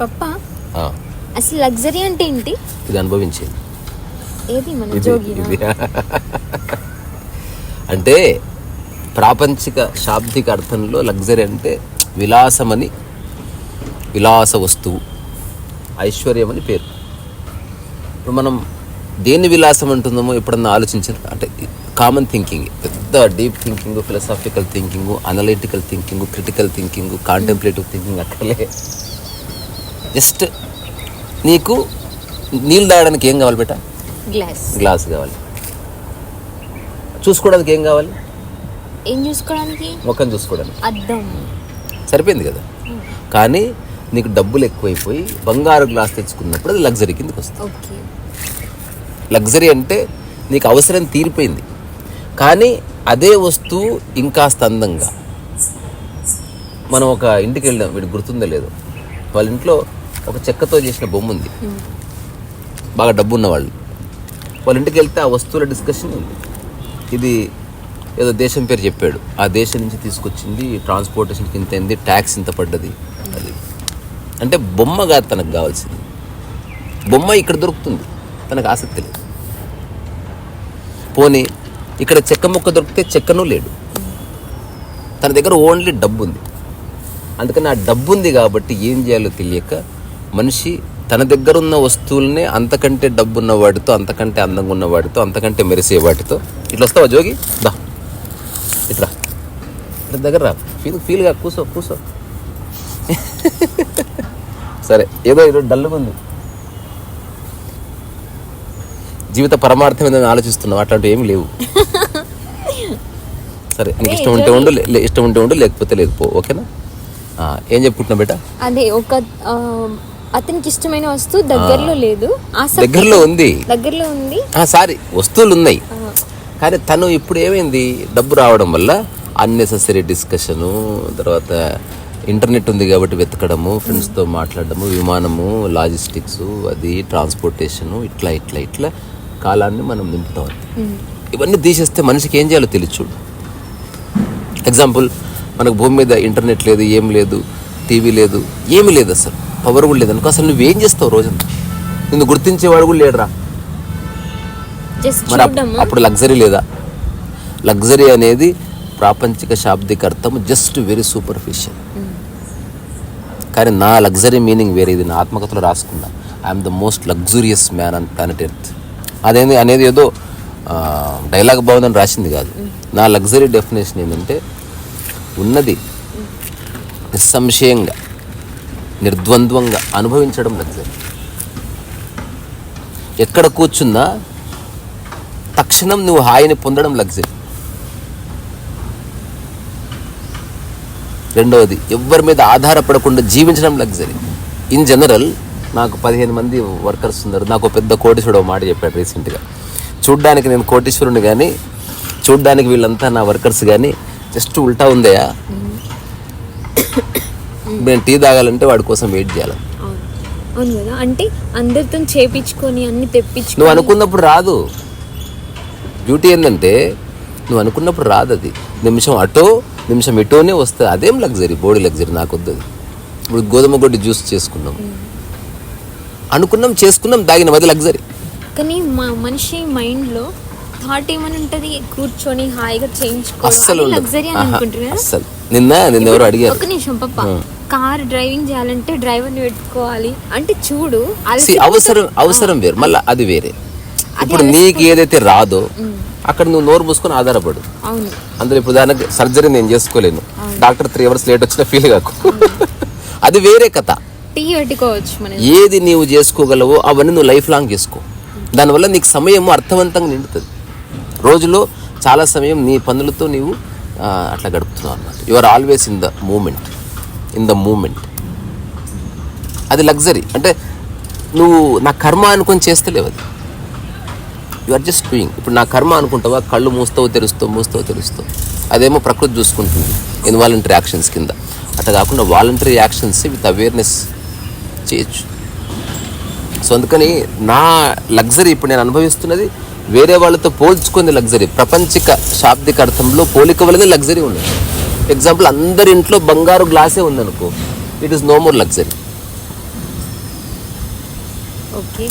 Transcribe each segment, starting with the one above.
పప్ప? అసలు లగ్జరీ అంటే ఏంటి? ఇది అనుభవించేది. ఏది మన అంటే ప్రాపంచిక శాబ్దిక అర్థంలో లగ్జరీ అంటే విలాసమని విలాస వస్తువు ఐశ్వర్యం అని పేరు. ఇప్పుడు మనం దేన్ని విలాసం అంటుందామో ఎప్పుడన్నా ఆలోచించారు అంటే కామన్ థింకింగ్ పెద్ద deep thinking philosophical thinking analytical thinking critical thinking contemplative thinking అక్కర్లే జస్ట్ నీకు నీళ్ళు తాగడానికి ఏం కావాలి బేటా? గ్లాస్ గ్లాస్ కావాలి. చూసుకోవడానికి ఏం కావాలి? ఏం చూసుకోవడానికి? ముఖం చూసుకోవడానికి. అద్దం. సరిపోయింది కదా? కానీ నీకు డబ్బులు ఎక్కువైపోయి బంగారు గ్లాస్ తెచ్చుకున్నప్పుడు అది లగ్జరీ కిందకి వస్తుంది. లగ్జరీ అంటే నీకు అవసరం తీరిపోయింది. కానీ అదే వస్తువు ఇంకాస్త అందంగా మనం ఒక ఇంటికి వెళ్ళాం వీడు గుర్తుందో లేదు. వాళ్ళ ఇంట్లో ఒక చెక్కతో చేసిన బొమ్మ ఉంది. బాగా డబ్బు ఉన్నవాళ్ళు. వాళ్ళ ఇంటికి వెళ్తే ఆ వస్తువుల డిస్కషన్ ఉంది. ఇది ఏదో దేశం పేరు చెప్పాడు. ఆ దేశం నుంచి తీసుకొచ్చింది ట్రాన్స్పోర్టేషన్కి ఇంత అయింది ట్యాక్స్ ఇంత పడ్డది అది. అంటే బొమ్మ కాదు తనకు కావాల్సింది. బొమ్మ ఇక్కడ దొరుకుతుంది. తనకు ఆసక్తి లేదు. పోనీ ఇక్కడ చెక్క ముక్క దొరికితే చెక్కను లేడు. తన దగ్గర ఓన్లీ డబ్బు ఉంది అందుకని ఆ డబ్బు ఉంది కాబట్టి ఏం చేయాలో తెలియక మనిషి తన దగ్గర ఉన్న వస్తువులనే అంతకంటే డబ్బు ఉన్న వాటితో అంతకంటే అందంగా ఉన్న వాటితో అంతకంటే మెరిసే వాటితో ఇట్లా వస్తావా జోగి? దా. ఇట్లా ఇట్లా దగ్గర రా. ఫీల్ ఫీల్గా కూసో కూసో. సరే ఏదో ఏదో డల్గా ఉంది. జీవిత పరమార్థం ఏదైనా ఆలోచిస్తున్నావు. అట్లాంటివి ఏమి లేవు. సరే నీకు ఇష్టం ఉంటే ఉండు ఇష్టం ఉంటే ఉండు లేకపోతే లేదు పో ఓకేనా? ఏం చెప్పుకుంటున్నావు బేటా? అదే ఒక అతనికి ఇష్టమైన వస్తువు దగ్గరలో లేదు దగ్గరలో ఉంది? దగ్గరలో ఉంది. ఆ, సారీ వస్తువులు ఉన్నాయి. కానీ తను ఇప్పుడు ఏమైంది? డబ్బు రావడం వల్ల అన్నెసెసరీ డిస్కషను తర్వాత ఇంటర్నెట్ ఉంది కాబట్టి వెతకడము ఫ్రెండ్స్తో మాట్లాడడము విమానము లాజిస్టిక్స్ అది ట్రాన్స్పోర్టేషను ఇట్లా ఇట్లా ఇట్లా కాలాన్ని మనం నింపుతాం ఇవన్నీ తీసేస్తే మనిషికి ఏం చేయాలో తెలియదు చూడు. ఎగ్జాంపుల్ మనకు భూమి మీద ఇంటర్నెట్ లేదు ఏం లేదు టీవీ లేదు ఏమీ లేదు అసలు. పవర్ కూడా లేదు అనుకో అసలు నువ్వేం చేస్తావు రోజంతా? నిన్ను గుర్తించేవాడు కూడా లేడురా. మరి అప్పుడు లగ్జరీ లేదా? లగ్జరీ అనేది ప్రాపంచిక శాబ్దిక అర్థం జస్ట్ వెరీ సూపర్ఫిషియల్ కానీ నా లగ్జరీ మీనింగ్ వేరే ఇది నా ఆత్మకథలో రాసుకున్నా. I'm the most luxurious man on planet Earth అదేంది అనేది ఏదో డైలాగ్ బాగుందని రాసింది కాదు. నా లగ్జరీ డెఫినేషన్ ఏంటంటే ఉన్నది నిస్సంశయంగా నిర్ద్వంద్వంగా అనుభవించడం లగ్జరీ ఎక్కడ కూర్చున్నా తక్షణం నువ్వు హాయిని పొందడం లగ్జరీ రెండవది ఎవ్వరి మీద ఆధారపడకుండా జీవించడం లగ్జరీ ఇన్ జనరల్ నాకు పదిహేను మంది వర్కర్స్ ఉన్నారు. నాకు పెద్ద ఒక మాట చెప్పాడు రీసెంట్గా చూడ్డానికి నేను కోటీశ్వరుని కానీ చూడ్డానికి వీళ్ళంతా నా వర్కర్స్ కానీ జస్ట్ ఉల్టా ఉందయా నేను టీ తాగాలంటే వాడి కోసం వెయిట్ చేయాలి. అవును. అవును కదా? అంటే అందరితో చేపించుకొని అన్ని తెప్పించుకొని. నువ్వు అనుకున్నప్పుడు రాదు. బ్యూటీ ఏంటంటే నువ్వు అనుకున్నప్పుడు రాదు అది. నిమిషం అటో నిమిషం ఇటోనే వస్తుంది అదేం లగ్జరీ బాడీ లగ్జరీ నాకు వద్దు అది ఇప్పుడు గోధుమ గొడ్డి జ్యూస్ చేసుకున్నాం. అనుకున్నాం చేసుకున్నాం తాగినాం అది లగ్జరీ కానీ మా మనిషి మైండ్లో థాట్ ఏమని ఉంటది? కూర్చొని హాయిగా ఉండదు. లగ్జరీ అని కదా? అస్సలు. నిన్న నిన్న ఎవరు అడిగారు? ఒక నిమిషం Hmm. కార్ డ్రైవింగ్ చేయాలంటే డ్రైవర్ని పెట్టుకోవాలి. అంటే చూడు అవసరం అవసరం వేరు. మళ్ళీ అది వేరే. ఇప్పుడు నీకు ఏదైతే రాదో అక్కడ నువ్వు నోరు మూసుకొని ఆధారపడు. అందులో ఇప్పుడు దానికి సర్జరీ నేను చేసుకోలేను. డాక్టర్ త్రీ అవర్స్ లేట్ వచ్చినా ఫీల్ కాకు. అది వేరే కథ. టీ పెట్టుకోవచ్చు ఏది నీవు చేసుకోగలవో అవన్నీ నువ్వు లైఫ్ లాంగ్ చేసుకో. దానివల్ల నీకు సమయం అర్థవంతంగా నిండుతుంది. రోజులో చాలా సమయం నీ పనులతో నీవు అట్లా గడుపుతున్నావు అనమాట you are always in the moment in the moment అది లగ్జరీ. అంటే నువ్వు నా కర్మ అనుకొని చేస్తలేవు అది. యు ఆర్ జస్ట్ డూయింగ్ ఇప్పుడు నా కర్మ అనుకుంటావా? కళ్ళు మూస్తావు తెరుస్తావు మూస్తావు తెరుస్తావు. అదేమో ప్రకృతి చూసుకుంటుంది. ఇన్వాలంటరీ యాక్షన్స్ కింద. అట్లా కాకుండా వాలంటరీ యాక్షన్స్ విత్ అవేర్నెస్ చేయొచ్చు. సో అందుకని నా లగ్జరీ ఇప్పుడు నేను అనుభవిస్తున్నది వేరే వాళ్ళతో పోల్చుకుంది లగ్జరీ. ప్రపంచిక శాబ్దిక అర్థంలో పోలిక వల్లనే లగ్జరీ ఉన్నది. ఎగ్జాంపుల్ అందరి ఇంట్లో బంగారు గ్లాసే ఉందనుకో it is no more luxury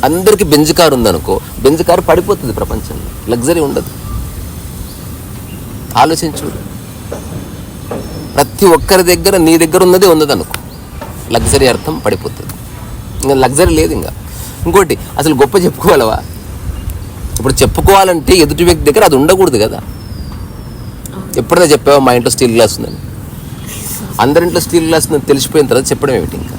అందరికి బెంజ్ కారు ఉందనుకో బెంజ్ కారు పడిపోతుంది ప్రపంచంలో. లగ్జరీ ఉండదు. ఆలోచించు. ప్రతి ఒక్కరి దగ్గర నీ దగ్గర ఉన్నదే ఉన్నది అనుకో లగ్జరీ అర్థం పడిపోతుంది. ఇంకా లగ్జరీ లేదు ఇంకా. ఇంకోటి అసలు గొప్ప చెప్పుకోవాలవా ఇప్పుడు చెప్పుకోవాలంటే ఎదుటి వ్యక్తి దగ్గర అది ఉండకూడదు కదా. ఎప్పుడైనా చెప్పావా మా ఇంట్లో స్టీల్ గ్లాస్ ఉందని? అందరింట్లో స్టీల్ గ్లాస్ ఉందని తెలిసిపోయిన తర్వాత చెప్పడం ఏమిటి ఇంకా?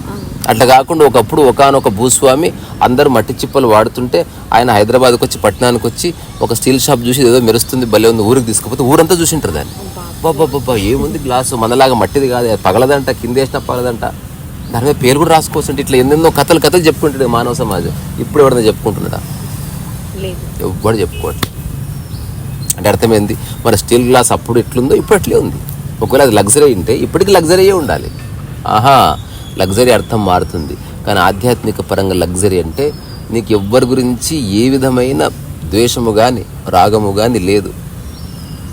అట్లా కాకుండా ఒకప్పుడు ఒకనొక భూస్వామి అందరూ మట్టి చిప్పలు వాడుతుంటే ఆయన హైదరాబాద్కి వచ్చి పట్టణానికి వచ్చి ఒక స్టీల్ షాప్ చూసి ఏదో మెరుస్తుంది భలే ఉంది ఊరికి తీసుకుపోతే ఊరంతా చూసింటారు దాన్ని. బాబా ఏముంది గ్లాసు? మనలాగా మట్టిది కాదు అది పగలదంట కింద వేసినా పగలదంట. దాని మీద పేరు కూడా రాసుకోవచ్చు ఇట్లా ఎన్నెన్నో కథలు కథలు చెప్పుకుంటాడు మానవ సమాజం. ఇప్పుడు ఎవడన్నా చెప్పుకుంటున్నాడా? లేదు. ఎవ్వడు చెప్పుకోవట్లేదు అంటే అర్థమైంది? మన స్టీల్ గ్లాస్ అప్పుడు ఎట్లుందో ఇప్పుడు అట్లే ఉంది. ఒకవేళ అది లగ్జరీ ఉంటే ఇప్పటికి లగ్జరీయే ఉండాలి. ఆహా లగ్జరీ అర్థం మారుతుంది. కానీ ఆధ్యాత్మిక పరంగా లగ్జరీ అంటే నీకు ఎవ్వరి గురించి ఏ విధమైన ద్వేషము కానీ రాగము కానీ లేదు.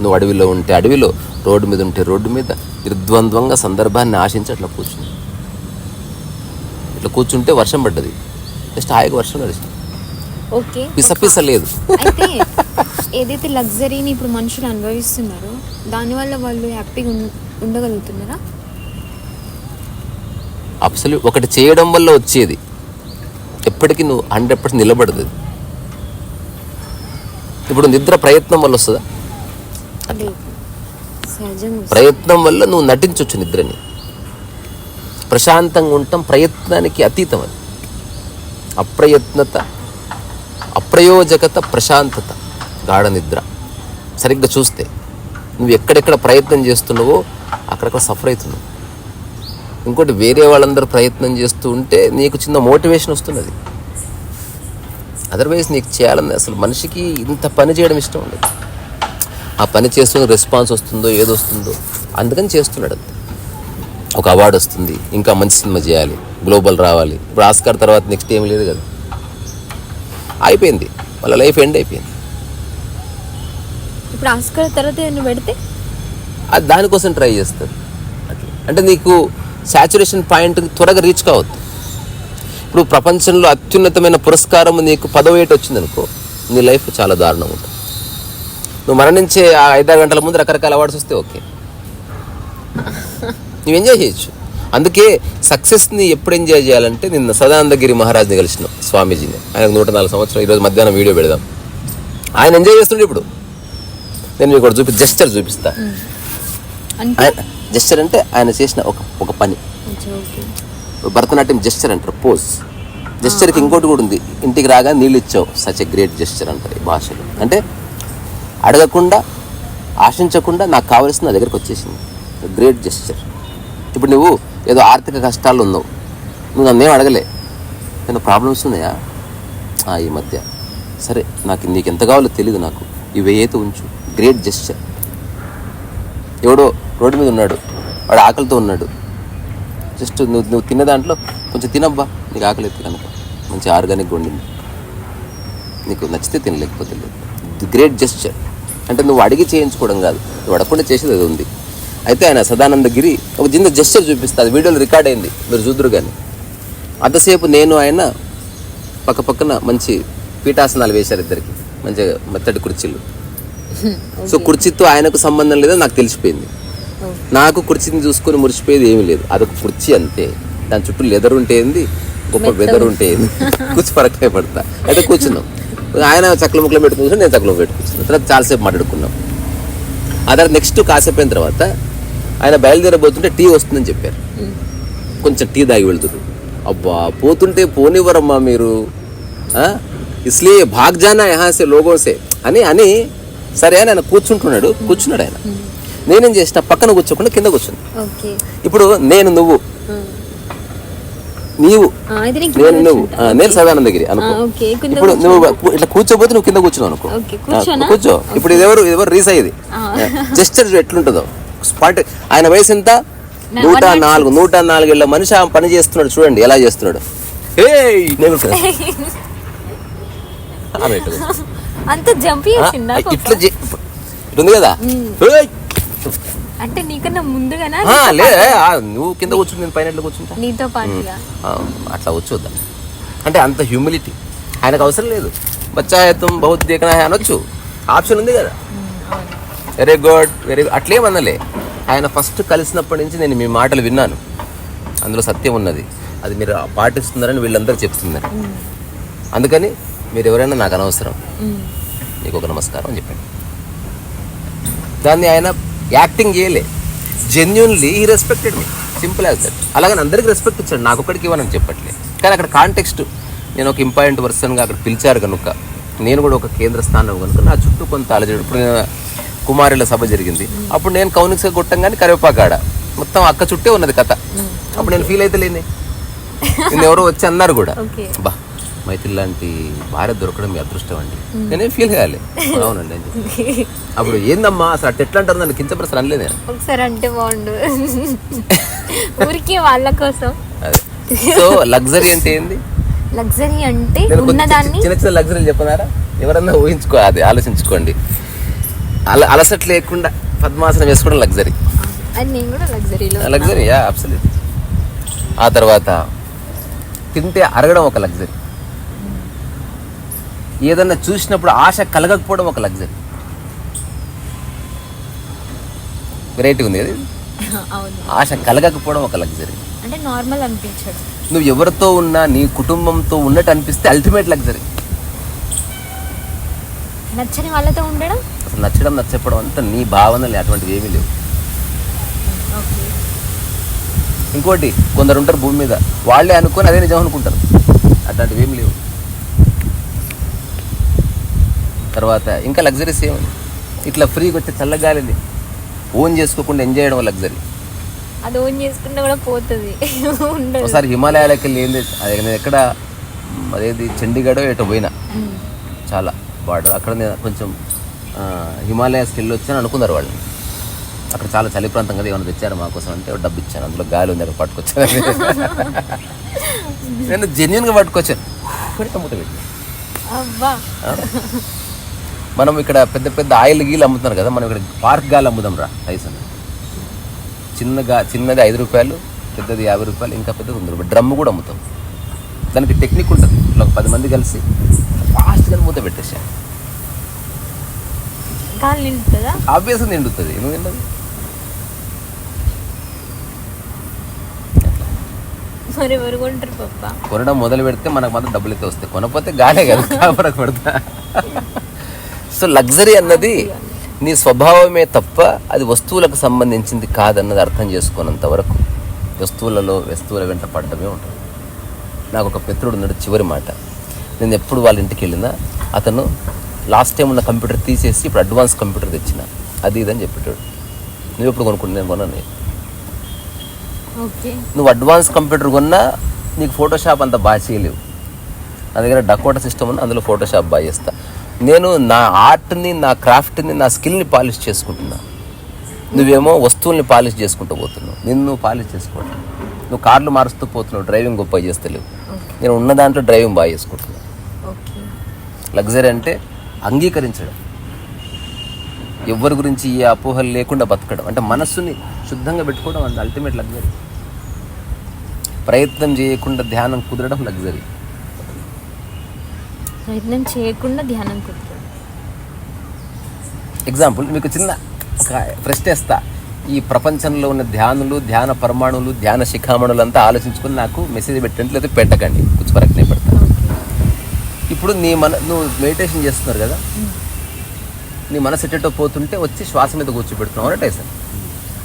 నువ్వు అడవిలో ఉంటే అడవిలో రోడ్డు మీద ఉంటే రోడ్డు మీద నిర్ద్వంద్వంగా సందర్భాన్ని ఆశించి అట్లా కూర్చుని ఇట్లా కూర్చుంటే వర్షం పడ్డది. జస్ట్ హాయిగా వర్షం నడిచింది. ఓకే. పిస పిస లేదు. అయితే ఏదైతే లగ్జరీని ఇప్పుడు మనుషులు అనుభవిస్తున్నారో దానివల్ల వాళ్ళు హ్యాపీగా ఉండగలుగుతున్నారా? అసలు ఒకటి చేయడం వల్ల వచ్చేది. ఎప్పటికీ నువ్వు హండ్రెడ్ పర్సెంట్ నిలబడదు. ఇప్పుడు నిద్ర ప్రయత్నం వల్ల వస్తుంది. ప్రయత్నం వల్ల నువ్వు నటించవచ్చు నిద్రని. ప్రశాంతంగా ఉండటం ప్రయత్నానికి అతీతం అది అప్రయత్నత అప్రయోజకత ప్రశాంతత గాఢ నిద్ర. సరిగ్గా చూస్తే నువ్వు ఎక్కడెక్కడ ప్రయత్నం చేస్తున్నావో అక్కడక్కడ సఫర్ అవుతున్నావు. ఇంకోటి వేరే వాళ్ళందరూ ప్రయత్నం చేస్తూ ఉంటే నీకు చిన్న మోటివేషన్ వస్తున్నది. అదర్వైజ్ నీకు చేయాలని అసలు మనిషికి ఇంత పని చేయడం ఇష్టం ఉండదు. ఆ పని చేస్తున్న రెస్పాన్స్ వస్తుందో ఏదో వస్తుందో అందుకని చేస్తున్నాడు అంతే. ఒక అవార్డు వస్తుంది. ఇంకా మంచి సినిమా చేయాలి. గ్లోబల్ రావాలి. ఇప్పుడు ఆస్కార్ తర్వాత నెక్స్ట్ ఏం లేదు కదా. అయిపోయింది. వాళ్ళ లైఫ్ ఎండ్ అయిపోయింది. ఇప్పుడు ఆస్కర్ తర్వాత పెడితే? అది దానికోసం ట్రై చేస్తారు. అంటే నీకు శాచురేషన్ పాయింట్ త్వరగా రీచ్ కావద్దు. ఇప్పుడు ప్రపంచంలో అత్యున్నతమైన పురస్కారం నీకు పదవేట వచ్చిందనుకో నీ లైఫ్ చాలా దారుణం ఉంటుంది. నువ్వు మరణించే ఆ ఐదారు గంటల ముందు రకరకాల అవార్డ్స్ వస్తే ఓకే. నువ్వు ఎంజాయ్ చేయొచ్చు. అందుకే సక్సెస్ని ఎప్పుడు ఎంజాయ్ చేయాలంటే నిన్న సదానందగిరి మహారాజ్ని కలిసిన స్వామీజీని. ఆయనకు నూట నాలుగు సంవత్సరాలు. ఈరోజు మధ్యాహ్నం వీడియో పెడదాం. ఆయన ఎంజాయ్ చేస్తుండే ఇప్పుడు. నేను మీకు చూపి జస్టర్ చూపిస్తా. ఆయన జస్చర్ అంటే ఆయన చేసిన ఒక ఒక పని. భరతనాట్యం జస్చర్ అంటారు పోజ్ జస్చర్కి ఇంకోటి కూడా ఉంది. ఇంటికి రాగా నీళ్ళు ఇచ్చావు. సచ్ ఎ గ్రేట్ జస్చర్ అంటారు ఈ భాషలో. అంటే అడగకుండా ఆశించకుండా నాకు కావలసిన నా దగ్గరికి వచ్చేసింది. గ్రేట్ జస్చర్ ఇప్పుడు నువ్వు ఏదో ఆర్థిక కష్టాలు ఉన్నావు. నువ్వు నన్నేం అడగలే. ఏమైనా ప్రాబ్లమ్స్ ఉన్నాయా "ఆ, ఈ మధ్య. సరే నాకు నీకు ఎంత కావాలో తెలియదు నాకు. ఇవి ఉంచు. గ్రేట్ జెస్చర్ ఎవడో రోడ్డు మీద ఉన్నాడు. వాడు ఆకలితో ఉన్నాడు. జస్ట్ నువ్వు నువ్వు తిన్న దాంట్లో కొంచెం తినబ్బా. నీకు ఆకలి ఎత్తు కనుక. మంచి ఆర్గానిక్ వండింది. నీకు నచ్చితే తినలేకపోతే లేదు. ది గ్రేట్ జెస్చర్ అంటే నువ్వు అడిగి చేయించుకోవడం కాదు. నువ్వు అడగకుండా చేసేది అది ఉంది. అయితే ఆయన సదానందగిరి ఒక చిన్న జెస్చర్ చూపిస్తుంది అది వీడియోలో రికార్డ్ అయింది. మీరు చూద్దరు కానీ. అంతసేపు నేను ఆయన పక్క పక్కన మంచి పీఠాసనాలు వేశారు ఇద్దరికి. మంచిగా మెత్తటి కుర్చీలు. సో కుర్చీతో ఆయనకు సంబంధం లేదని నాకు తెలిసిపోయింది. నాకు కుర్చీని చూసుకొని మురిసిపోయేది ఏమీ లేదు. అదొక కుర్చీ అంతే. దాని చుట్టూ లెదర్ ఉంటే ఏంది? గొప్ప వెదర్ ఉంటే ఏంది? కూర్చు పరకే పడతా. అయితే కూర్చున్నాం. ఆయన చక్కల ముక్కలు పెట్టుకుని నేను చక్కలు పెట్టి కూర్చున్నాను తర్వాత చాలాసేపు మాట్లాడుకున్నాం. ఆ తర్వాత నెక్స్ట్ కాసేపు అయిన తర్వాత ఆయన బయలుదేరబోతుంటే టీ వస్తుందని చెప్పారు. కొంచెం టీ దాగి వెళ్తుంది. అబ్బా పోతుంటే పోనివ్వరమ్మా మీరు. ఆ? ఇస్లియే భాగ్ జానా యహాసే లోగోసే. అని అని సరే అని ఆయన కూర్చుంటున్నాడు. కూర్చున్నాడు ఆయన. నేనేం చేసిన? పక్కన కూర్చోకుండా కింద కూర్చున్నా. ఇప్పుడు నేను నువ్వు. నీవు. నేను నువ్వు. నేను సదానందగిరి అనుకో. ఇప్పుడు నువ్వు ఇట్లా కూర్చోబోతే నువ్వు కింద కూర్చున్నావు అనుకో? కూర్చో. ఇప్పుడు ఇది ఎవరు? ఇది ఎవరు? రీస్ అయ్యేది. జస్టర్ ఎట్లుంటుందో. స్పాట్. ఆయన వయసు ఎంత? నూట నాలుగు. నూట నాలుగేళ్ళ మనిషి ఆ పని చేస్తున్నాడు. చూడండి ఎలా చేస్తున్నాడు. నేను ఆమె ఇట్లా. అంత జంప్ ఉంది కదా! అంటే నీకన్నా ముందుగానా? లే ఆ, నువ్వు కింద కూర్చుని నేను పైన ఎట్లా కూర్చుంటా? నీతో పాటుగా. ఆ, అట్లా వచ్చొద్దాం అంటే అంత హ్యూమిలిటీ ఆయనకు అవసరం లేదు. బచ్చాయత్వం దేకనా హై అనొచ్చు. ఆప్షన్ ఉంది కదా. వెరీ గుడ్ వెరీ అట్లేమన్నలే ఆయన ఫస్ట్ కలిసినప్పటి నుంచి నేను మీ మాటలు విన్నాను. అందులో సత్యం ఉన్నది. అది మీరు పాటిస్తున్నారని వీళ్ళందరూ చెప్తున్నారు. అందుకని మీరు ఎవరైనా నాకు అనవసరం. మీకు ఒక నమస్కారం అని చెప్పండి. దాన్ని ఆయన యాక్టింగ్ చేయలే. జెన్యున్లీ ఈ రెస్పెక్టెడ్ మీ సింపుల్ యాజ్ దట్ అలాగని అందరికి రెస్పెక్ట్ ఇచ్చాడు. నాకు ఒక్కడికి ఇవ్వనని చెప్పట్లే. కానీ అక్కడ కాంటెక్స్ట్ నేను ఒక ఇంపార్టెంట్ పర్సన్గా అక్కడ పిలిచారు కనుక నేను కూడా ఒక కేంద్ర స్థానం కనుక నా చుట్టూ కొంత ఆలోచన ఇప్పుడు కుమారుల సభ జరిగింది. అప్పుడు నేను కౌనిక్స్గా కొట్టంగానే కరివేపాకాడ. మొత్తం అక్క చుట్టే ఉన్నది కథ. అప్పుడు నేను ఫీల్ అయితే లేని నిన్న ఎవరో వచ్చి అన్నారు కూడా. బా మైత్రి లాంటి భార్య దొరకడం మీ అదృష్టం అండి. నేనేం ఫీల్ కాలే అవునండి అని. అప్పుడు ఏందమ్మా అసలు అట్ట ఎట్లా అంటారు నన్ను? కించపరిస్తారు అనలేదు నేను. ఒకసారి అంటే బాగుండు. ఊరికే వాళ్ళ కోసం. సో లగ్జరీ అంటే ఏంది? లగ్జరీ అంటే నేను చిన్న చిన్న లగ్జరీలు చెప్పనారా? ఎవరన్నా ఊహించుకో అది ఆలోచించుకోండి. అల అలసట లేకుండా పద్మాసనం వేసుకోవడం లగ్జరీ. అది లగ్జరీ యా అబ్సల్యూట్ ఆ తర్వాత తింటే అరగడం ఒక లగ్జరీ. ఏదన్నా చూసినప్పుడు ఆశ కలగకపోవడం ఒక లగ్జరీ. వెరైటీ ఉంది? అవును. ఆశ కలగకపోవడం ఒక లగ్జరీ. అంటే నార్మల్ అనిపించడం నువ్వు ఎవరితో ఉన్నా నీ కుటుంబంతో ఉన్నట్టు అనిపిస్తే అల్టిమేట్ లగ్జరీ. నచ్చని వాళ్ళతో ఉండడం? నచ్చడం నచ్చకపోవడం అంతా నీ భావనలు అటువంటివి ఏమీ లేవు. ఇంకోటి కొందరు ఉంటారు భూమి మీద. వాళ్ళే అనుకొని అదే నిజం అనుకుంటారు. అట్లాంటివి ఏమి లేవు. తర్వాత ఇంకా లగ్జరీస్ ఏమని ఇట్లా ఫ్రీగా వచ్చే చల్లగాలిని ఓన్ చేసుకోకుండా ఎంజాయ్ చేయడం లగ్జరీ. అది ఓన్ చేసుకుంటే కూడా పోతుంది. ఒకసారి హిమాలయాలకి వెళ్ళి ఏంది నేను ఎక్కడ అదేది చండీగఢ్ ఎటో పోయినా. చాలా వాడు అక్కడ నేను కొంచెం హిమాలయాస్కి వెళ్ళి వచ్చాను అనుకున్నారు వాళ్ళు. అక్కడ చాలా చలి ప్రాంతం కదా ఏమైనా తెచ్చారు మా కోసం అంటే డబ్బు ఇచ్చాను. అందులో గాలి ఉంది అక్కడ పట్టుకొచ్చాను. నేను జెన్యున్గా పట్టుకొచ్చాను. పెట్టి? మనం ఇక్కడ పెద్ద పెద్ద ఆయిల్ గీలు అమ్ముతున్నారు కదా మనం ఇక్కడ పార్క్ గాలి అమ్ముదాం రా టైసన్ చిన్నగా చిన్నది ఐదు రూపాయలు పెద్దది యాభై రూపాయలు ఇంకా పెద్దది వంద రూపాయలు. డ్రమ్ కూడా అమ్ముతాం. దానికి టెక్నిక్ ఉంటుంది. ఇట్లా ఒక పది మంది కలిసి ఫాస్ట్గా మూత పెట్టేసా గాలి నిండుతుందా? ఆబ్వియస్గా నిండుతుంది. ఎందుకు నిండదు? మరి ఎవరు కొంటారు పప్ప? కొనడం మొదలు పెడితే మనకు మాత్రం డబ్బులు అయితే వస్తాయి. కొనకపోతే గానే కదా కాపరకు పెడతా సో లగ్జరీ అన్నది నీ స్వభావమే తప్ప అది వస్తువులకు సంబంధించింది కాదన్నది అర్థం చేసుకున్నంత వరకు వస్తువులలో వస్తువుల వెంట పడడమే ఉంటుంది. నాకు ఒక మిత్రుడు ఉన్నాడు చివరి మాట. నేను ఎప్పుడు వాళ్ళ ఇంటికి వెళ్ళినా అతను లాస్ట్ టైం ఉన్న కంప్యూటర్ తీసేసి ఇప్పుడు అడ్వాన్స్ కంప్యూటర్ తెచ్చిన. అది ఇదని చెప్పేటాడు. నువ్వు ఎప్పుడు కొనుక్కుంటు నేను కొన్నాను నువ్వు అడ్వాన్స్ కంప్యూటర్ కొన్నా నీకు ఫోటోషాప్ అంత బాగా చేయలేవు. నా దగ్గర డకోటా సిస్టమ్ ఉంది అందులో ఫోటోషాప్ బాగా చేస్తా. నేను నా ఆర్ట్ని నా క్రాఫ్ట్ని నా స్కిల్ని పాలిష్ చేసుకుంటున్నా. నువ్వేమో వస్తువుల్ని పాలిష్ చేసుకుంటూ పోతున్నావు. నిన్ను నువ్వు పాలిష్ చేసుకోవట్లేదు నువ్వు కార్లు మారుస్తూ పోతున్నావు డ్రైవింగ్ గొప్ప చేస్తలేవు. నేను ఉన్న దాంట్లో డ్రైవింగ్ బాగా చేసుకుంటున్నా. ఓకే. లగ్జరీ అంటే అంగీకరించడం. ఎవరి గురించి ఏ అపోహలు లేకుండా బతకడం. అంటే మనస్సుని శుద్ధంగా పెట్టుకోవడం అది అల్టిమేట్ లగ్జరీ ప్రయత్నం చేయకుండా ధ్యానం కుదరడం లగ్జరీ ప్రయత్నం చేయకుండా ధ్యానం కుదురు ఎగ్జాంపుల్ మీకు చిన్న ఒక ప్రశ్న వేస్తా. ఈ ప్రపంచంలో ఉన్న ధ్యానులు ధ్యాన పరమాణువులు ధ్యాన శిఖామణులు అంతా ఆలోచించుకుని నాకు మెసేజ్ పెట్టండి లేదా పెట్టకండి. కొంచెం వరకు నేను పెడతా. ఇప్పుడు నీ మన నువ్వు మెడిటేషన్ చేస్తున్నారు కదా? నీ మనసు ఎటెటో పోతుంటే వచ్చి శ్వాస మీద కూర్చోబెడుతున్నావు. అంటే సార్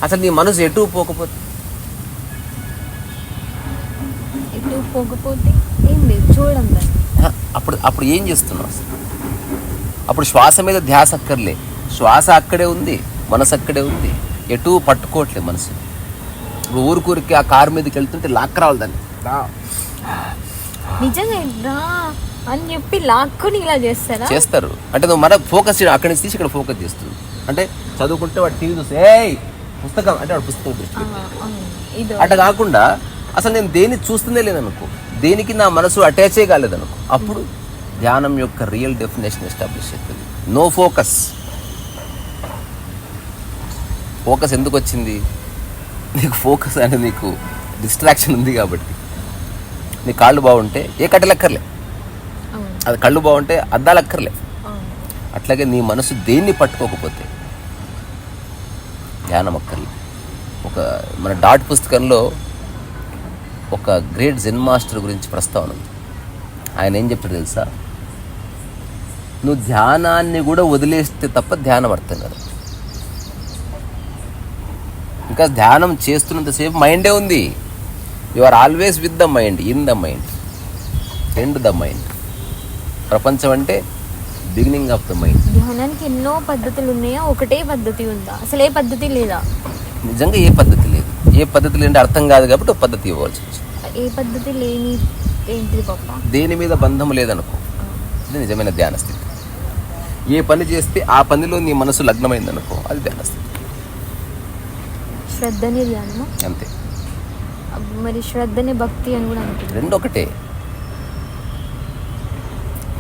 అసలు నీ మనసు ఎటు పోకపోతే? ఎటు పోకపోతే ఏం లేదు చూడడం అప్పుడు అప్పుడు ఏం చేస్తున్నావు అసలు? అప్పుడు శ్వాస మీద ధ్యాస అక్కర్లే. శ్వాస అక్కడే ఉంది మనసు అక్కడే ఉంది. ఎటు పట్టుకోవట్లే మనసు. ఇప్పుడు ఊరికూరికి ఆ కారు మీదకి వెళ్తుంటే లాక్ రావాలి దాన్ని. నిజంగా అని చెప్పి లాక్కుని ఇలా చేస్తారా? చేస్తారు. అంటే నువ్వు మన ఫోకస్ అక్కడి నుంచి తీసి ఇక్కడ ఫోకస్ చేస్తుంది. అంటే చదువుకుంటే వాడు టీవీ చూస్తే ఏయ్ పుస్తకం. అంటే వాడు పుస్తకం దృష్టి అట్లా కాకుండా అసలు నేను దేన్ని చూస్తుందే లేదనుకో దేనికి నా మనసు అటాచే కాలేదనుకో అప్పుడు ధ్యానం యొక్క రియల్ డెఫినేషన్ ఎస్టాబ్లిష్ అవుతుంది నో ఫోకస్ ఫోకస్ ఎందుకు వచ్చింది? నీకు ఫోకస్ అంటే నీకు డిస్ట్రాక్షన్ ఉంది కాబట్టి. నీ కాళ్ళు బాగుంటే ఏ కట్టెలక్కర్లే అది కళ్ళు బాగుంటే అద్దాలక్కర్లే అవును. అట్లాగే నీ మనసు దేన్ని పట్టుకోకపోతే ధ్యానం అక్కర్లే. ఒక మన డాట్ పుస్తకంలో ఒక గ్రేట్ జెన్ మాస్టర్ గురించి ప్రస్తావన ఉంది. ఆయన ఏం చెప్పాడు తెలుసా? నువ్వు ధ్యానాన్ని కూడా వదిలేస్తే తప్ప ధ్యానం అర్థం కదా. ఇంకా ధ్యానం చేస్తున్నంతసేపు మైండే ఉంది. You are always with the mind in the mind and the mind ప్రపంచం అంటే బిగినింగ్ ఆఫ్ ద మైండ్ ధ్యానానికి ఎన్నో పద్ధతులు ఉన్నాయా? ఒకటే పద్ధతి ఉందా? అసలు ఏ పద్ధతి లేదా? నిజంగా ఏ పద్ధతి లేదు. ఏ పద్ధతి లేదంటే అర్థం కాదు కాబట్టి ఒక పద్ధతి ఇవ్వాల్సి వచ్చింది. ఏ పద్ధతి లేని ఏంటిది పాప? దేని మీద బంధం లేదనుకో ఇది నిజమైన ధ్యాన స్థితి. ఏ పని చేస్తే ఆ పనిలో నీ మనసు లగ్నమైందనుకో అది ధ్యాన స్థితి. శ్రద్ధని ధ్యానమా? అంతే. మరి శ్రద్ధని భక్తి అని కూడా రెండు ఒకటే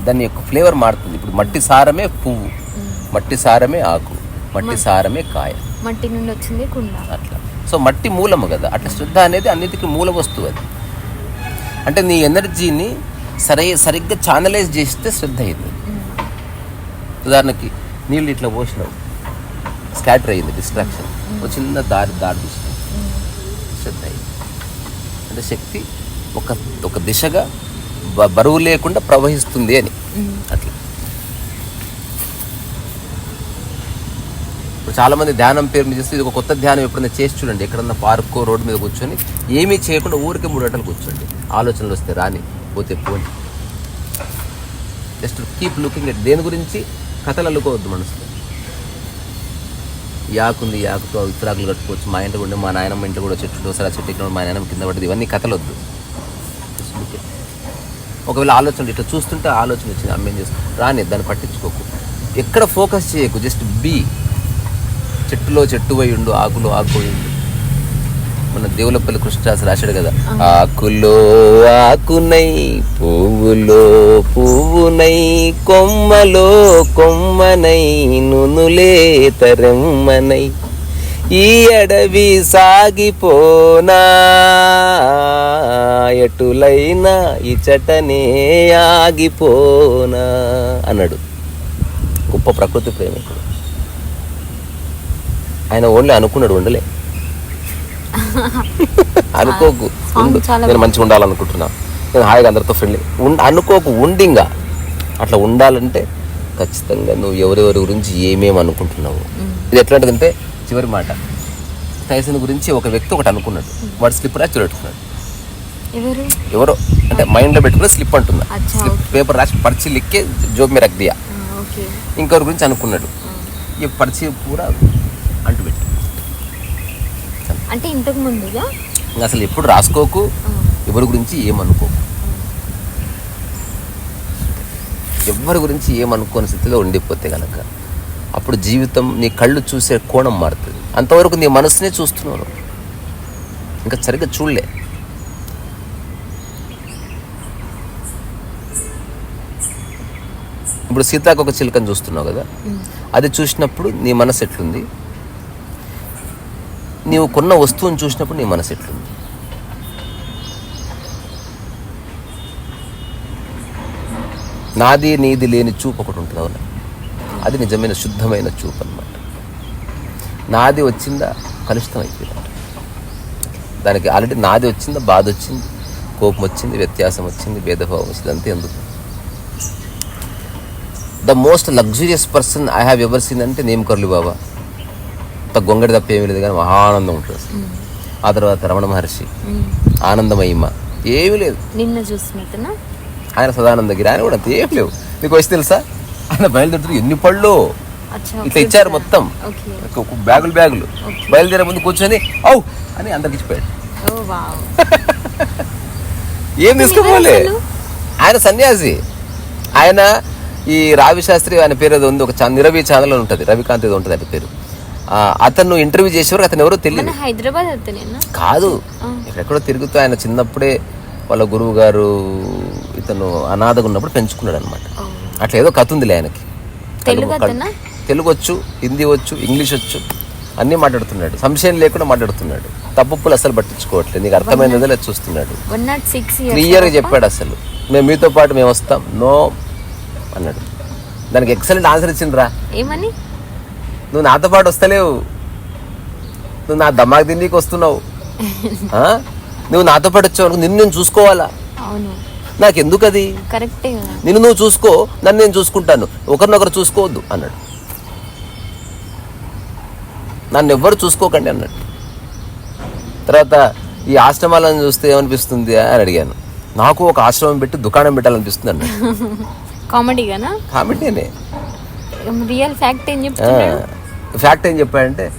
దాని యొక్క ఫ్లేవర్ మారుతుంది. ఇప్పుడు మట్టి సారమే పువ్వు మట్టి సారమే ఆకు మట్టి సారమే కాయ. మట్టి నుండి వచ్చింది కుండ. అట్లా. సో మట్టి మూలము కదా. అట్లా శ్రద్ధ అనేది అన్నిటికీ మూల వస్తువు అది. అంటే నీ ఎనర్జీని సరై సరిగ్గా ఛానలైజ్ చేస్తే శ్రద్ధ అయింది. ఉదాహరణకి నీళ్ళు ఇట్లా పోసినావు. స్కాటర్ అయింది డిస్ట్రాక్షన్ ఒక చిన్న దారి దారి తీసినావు శ్రద్ధ అయింది. అంటే శక్తి ఒక ఒక దిశగా బరువు లేకుండా ప్రవహిస్తుంది అని. అట్లా. ఇప్పుడు చాలా మంది ధ్యానం పేరు మీద చేస్తే ఇది ఒక కొత్త ధ్యానం ఎప్పుడైనా చేసి చూడండి. ఎక్కడన్నా పార్కో రోడ్డు మీద కూర్చొని ఏమీ చేయకుండా ఊరికే మూడు గంటలు కూర్చోండి. ఆలోచనలు వస్తే రాని పోతే పోని. జస్ట్ కీప్ లుకింగ్ ఎట్ దేని గురించి? కథలు అల్లుకోవద్దు మనసులో. యాకుంది యాకుతో ఈ ఇతరాకులు కట్టుకోవచ్చు. మా ఇంట్లో ఉండే మా నాయనమ్మ ఇంట్లో కూడా చెట్లు సరే చెట్టు ఇక్కడ మా నాయనమ్మ కింద పడ్డది. ఇవన్నీ కథలు ఒకవేళ ఆలోచన ఇట్లా చూస్తుంటే ఆలోచన వచ్చింది అమ్మ ఏం చేస్తుంది? రాని దాన్ని పట్టించుకోకు. ఎక్కడ ఫోకస్ చేయకు జస్ట్ బీ. చెట్టులో చెట్టు పోయి ఉండు ఆకులో ఉండు. మన దేవులపల్లి కృష్ణదాస్ రాశాడు కదా ఆకులో ఆకునై పువ్వులో పువ్వునై కొమ్మలో కొమ్మనై నునులే తరెమ్మనై. ఈ అడవి సాగిపోనా? ఎటులైనా ఇచటనే ఆగిపోనా? అన్నాడు. గొప్ప ప్రకృతి ప్రేమికుడు. ఆయన ఓన్లీ అనుకున్నాడు ఉండలే. అనుకోకు. నేను మంచిగా ఉండాలనుకుంటున్నా. నేను హాయిగా అందరితో ఫ్రెండ్లీ ఉండ అనుకోకు ఉండింగా. అట్లా ఉండాలంటే ఖచ్చితంగా నువ్వు ఎవరెవరి గురించి ఏమేమి అనుకుంటున్నావు. ఇది ఎట్లాంటిదంటే చివరి మాట. టైసన్ గురించి ఒక వ్యక్తి ఒకటి అనుకున్నాడు. వాడు స్లిప్ రాసి పెట్టుకున్నాడు ఎవరు? అంటే మైండ్లో పెట్టుకుని స్లిప్ అంటున్నా. స్లిప్ పేపర్ రాసి పర్చి లిక్కే జోబ్ మీద రక్ దియా. ఇంకొకరి గురించి అనుకున్నాడు. ఈ పర్చి పూరా అంటు పెట్టు అంటే ఇంతకు ముందుగా? అసలు ఎప్పుడు రాసుకోకు ఎవరి గురించి ఏమనుకోకు ఎవరి గురించి ఏమనుకోని స్థితిలో ఉండిపోతే కనుక అప్పుడు జీవితం నీ కళ్ళు చూసే కోణం మారుతుంది. అంతవరకు నీ మనసునే చూస్తున్నావు నువ్వు. ఇంకా సరిగ్గా చూడలే. ఇప్పుడు సీతాకొక చిలుకని చూస్తున్నావు కదా? అది చూసినప్పుడు నీ మనసు ఎట్లుంది? నీవు కొన్న వస్తువుని చూసినప్పుడు నీ మనసు ఎట్లుంది? నాది నీది లేని చూపు ఒకటి ఉంటుంది అవునా? అది నిజమైన శుద్ధమైన చూపు అన్నమాట నాది వచ్చిందా? కలుషితం అయిపోయింది దానికి ఆల్రెడీ నాది వచ్చిందా? బాధ వచ్చింది. కోపం వచ్చింది వ్యత్యాసం వచ్చింది భేదభావం వచ్చింది అంతే ఎందుకు? The most luxurious person I have ever seen అంటే నేమ్ కర్లు బాబా. అంత గొంగడి తప్ప ఏమీ లేదు కానీ మహానందం ఉంటుంది అసలు. ఆ తర్వాత రమణ మహర్షి ఆనందమయ్యమ్మ ఏమీ లేదు. నిన్న చూసినట్టునా ఆయన సదానందగిరి ఆయన కూడా అంత ఏం లేవు. నీకు వచ్చి తెలుసా? ఆయన బయలుదేరుతారు ఎన్ని పళ్ళు? ఇట్లా ఇచ్చారు మొత్తం. బ్యాగులు బ్యాగులు. బయలుదేరే ముందు కూర్చొని ఔ! అని అందరికి ఇచ్చిపోయాడు ఏం తీసుకోపోలే అసలు? ఆయన సన్యాసి. ఆయన ఈ రావి శాస్త్రి ఆయన పేరు ఏదో ఉంది ఒక నిరవి ఛానల్ ఉంటుంది రవికాంత్ ఏదో ఉంటుంది ఆయన పేరు. అతను ఇంటర్వ్యూ చేసేవారు అతను ఎవరో తెలియదు. హైదరాబాద్ కాదు. ఎక్కడెక్కడో తిరుగుతూ ఆయన చిన్నప్పుడే వాళ్ళ గురువు గారు ఇతను అనాథగా ఉన్నప్పుడు పెంచుకున్నాడు అనమాట. అట్లా ఏదో కథ ఉందిలే ఆయనకి. తెలుగు వచ్చు హిందీ వచ్చు ఇంగ్లీష్ వచ్చు అన్నీ మాట్లాడుతున్నాడు. సంశయం లేకుండా మాట్లాడుతున్నాడు. తప్పులు అసలు పట్టించుకోవట్లేదు. నీకు అర్థమైనదో లేదు చూస్తున్నాడు. క్లియర్గా చెప్పాడు అసలు. మేము మీతో పాటు మేము వస్తాం. నో అన్నాడు. దానికి ఎక్సలెంట్ ఆన్సర్ ఇచ్చిండ్రా. ఏమని? నువ్వు నాతో పాటు వస్తలేవు. నువ్వు నా దమ్మాకి తిండికి వస్తున్నావు? నువ్వు నాతో పాటు వచ్చావు. నిన్ను నేను చూసుకోవాలా? అవును నాకు ఎందుకు అది కరెక్టే నిన్ను నువ్వు చూసుకో నన్ను నేను చూసుకుంటాను. ఒకరినొకరు చూసుకోవద్దు అన్నాడు. నన్ను ఎవ్వరు చూసుకోకండి అన్నాడు. తర్వాత ఈ ఆశ్రమాలను చూస్తే ఏమనిపిస్తుంది అని అడిగాను. నాకు ఒక ఆశ్రమం పెట్టి దుకాణం పెట్టాలనిపిస్తుంది అన్నాడు. కామెడీగానా? కామెడీనే. రియల్ ఫ్యాక్ట్ ఏం చెప్తున్నాడు? ఫ్యాక్ట్ ఏం చెప్పాడంటే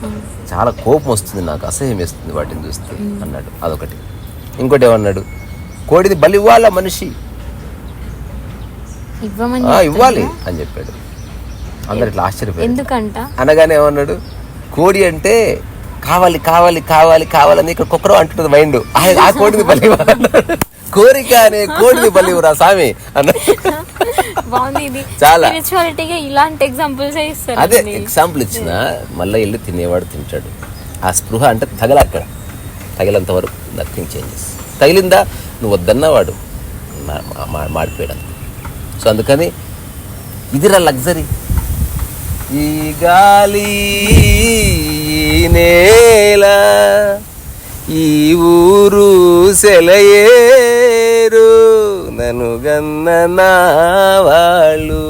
చాలా కోపం వస్తుంది నాకు అసహ్యం వేస్తుంది వాటిని చూస్తే అన్నాడు. అదొకటి. ఇంకోటి ఏమన్నాడు? కోడిది బలి ఇవ్వాలా మనిషి? ఇవ్వాలి అని చెప్పాడు. అందరు ఇట్లా ఆశ్చర్యపోయారు ఎందుకంట? అనగానే ఏమన్నాడు? కోడి అంటే కావాలి కావాలి కావాలి కావాలని ఇక్కడ కుక్కరం అంటున్నది మైండ్. ఆ- కోడిని బలి. కోరిక అనే కోడిని బలి ఇవ్వరా స్వామి ఇది. చాలా. ఇలాంటి ఎగ్జాంపుల్స్ అదే ఎగ్జాంపుల్ ఇచ్చిన మళ్ళీ వెళ్ళి తినేవాడు తింటాడు. ఆ స్పృహ అంటే తగల అక్కడ. తగిలంత వరకు నథింగ్ చేంజెస్ తగిలిందా? నువ్వు వద్దన్నవాడు మాడిపోయాడు సో అందుకని ఇదిరా లగ్జరీ. ఈ గాలి నేల ఈ ఊరు సెలయేరు నన్ను గన్న నా వాళ్ళు.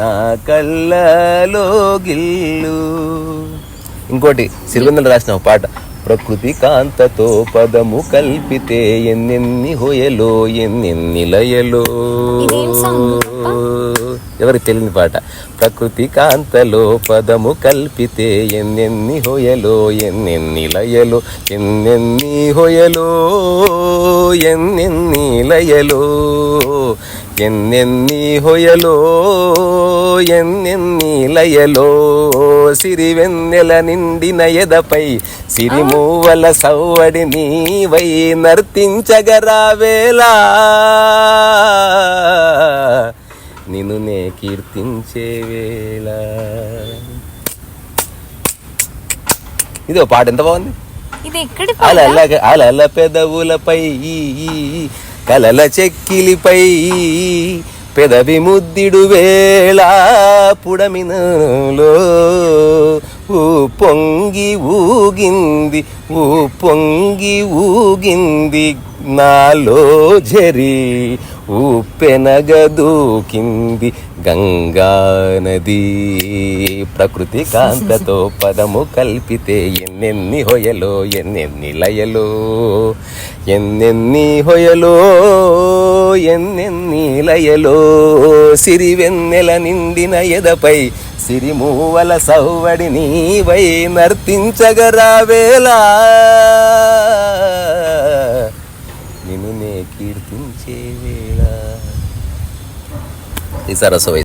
నా కళ్ళలో గిల్లు. ఇంకోటి సిరిగొందలు రాసిన ఒక పాట. ప్రకృతి కాంతతో పదము కల్పితే ఎన్నెన్ని హొయలో ఎన్నెన్ని లయలో? ఎవరికి తెలియని పాట? ప్రకృతి కాంతలో పదము కల్పితే ఎన్నెన్ని హొయలో ఎన్నెన్ని లయలో ఎన్నెన్ని హొయలో ఎన్నెన్ని లయలో. ఎన్నెన్ని హొయలో ఎన్నెన్ని లయలో సిరివెన్నెల నిండిన ఎదపై సిరిమూవల సవ్వడి నీవై నర్తించగరావేలా నిన్ను నే కీర్తించే వేళ. ఇది ఒక పాట ఎంత బాగుంది? ఇది ఎక్కడి అలల అలల పెదవులపై ఈ, కలల చెక్కిలిపై పెదవి ముద్దిడు వేళ పుడమినలో ఊ పొంగి ఊగింది ఊ పొంగి ఊగింది నాలో జరి ఊపెనగదూకింది గంగా నది. ప్రకృతి కాంతతో పదము కల్పితే ఎన్నెన్ని హొయలో ఎన్నెన్ని లయలో ఎన్నెన్ని హొయలో ఎన్నెన్ని లయలో. సిరివెన్నెల నిండిన ఎదపై సిరిమూవల సవ్వడి నీవై నర్తించగరావేలా నిన్ను నే కీర్తించే వేళ. ఈ సరస్వతి